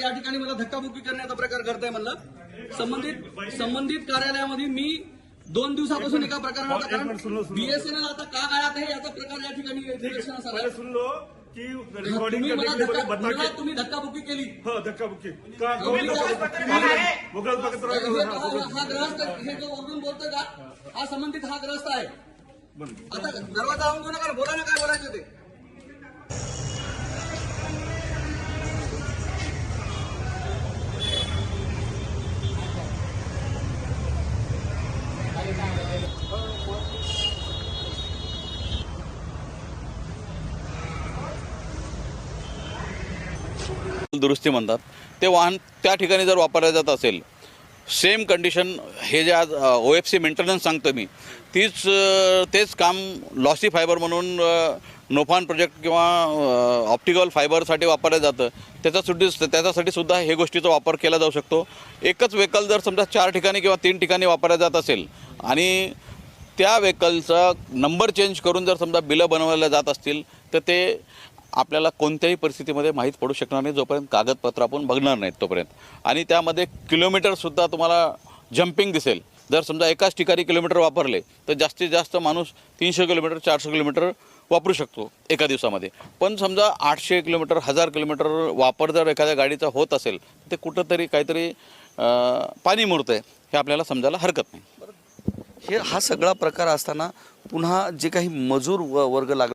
धक्काबुक्की करण्याचा प्रकार करताय म्हणलं. संबंधित संबंधित कार्यालयामध्ये मी दोन दिवसापासून एका सुनो, कारण. बीएसएनएल आता का गाळ्यात आहे याचा प्रकार या ठिकाणी लो की रिकॉर्डिंग तुम्ही करने मला मला धक्काबुक्की केली. हाँ धक्का बुक्की का तुम्ही काय- मुगल पत्र हे ग्रस्त हे जो वरून बोलतोय का? हा संबंधित हा ग्रस्त आहे. आता दरवाजा घेऊ नका बोला ना काय बोलायचं ते? दुरुस्ती म्हणतात. ते वाहन त्या ठिकाणी जर वापरलं जात असेल सेम कंडिशन हे जे आज ओ एफ सी मेंटेनन्स सांगतो मी तीच तेच काम लॉसी फायबर म्हणून नोफान प्रोजेक्ट किंवा ऑप्टिकल फायबरसाठी वापरलं जातं. त्याचा सुद्धा त्याच्यासाठी सुद्धा हे गोष्टीचा वापर केला जाऊ शकतो. एकच व्हेकल जर समजा चार ठिकाणी किंवा तीन ठिकाणी वापरलं जात असेल आणि त्या व्हेकलचा नंबर चेंज करून जर समजा बिलं बनवल्या जात असतील तर ते आपल्याला कोणत्याही परिस्थितीमध्ये माहीत पडू शकणार नाही जोपर्यंत कागदपत्र आपण बघणार नाहीत तोपर्यंत. आणि त्यामध्ये किलोमीटरसुद्धा तुम्हाला जम्पिंग दिसेल. जर समजा एकाच ठिकाणी किलोमीटर वापरले तर जास्तीत जास्त माणूस तीनशे किलोमीटर चारशे किलोमीटर वापरू शकतो एका दिवसामध्ये. पण समजा आठशे किलोमीटर हजार किलोमीटर वापर जर एखाद्या गाडीचा होत असेल तर ते कुठंतरी काहीतरी पाणी मुरतं आहे हे आपल्याला समजायला हरकत नाही. हे हा सगळा प्रकार असताना पुन्हा जे काही मजूर व वर्ग लागला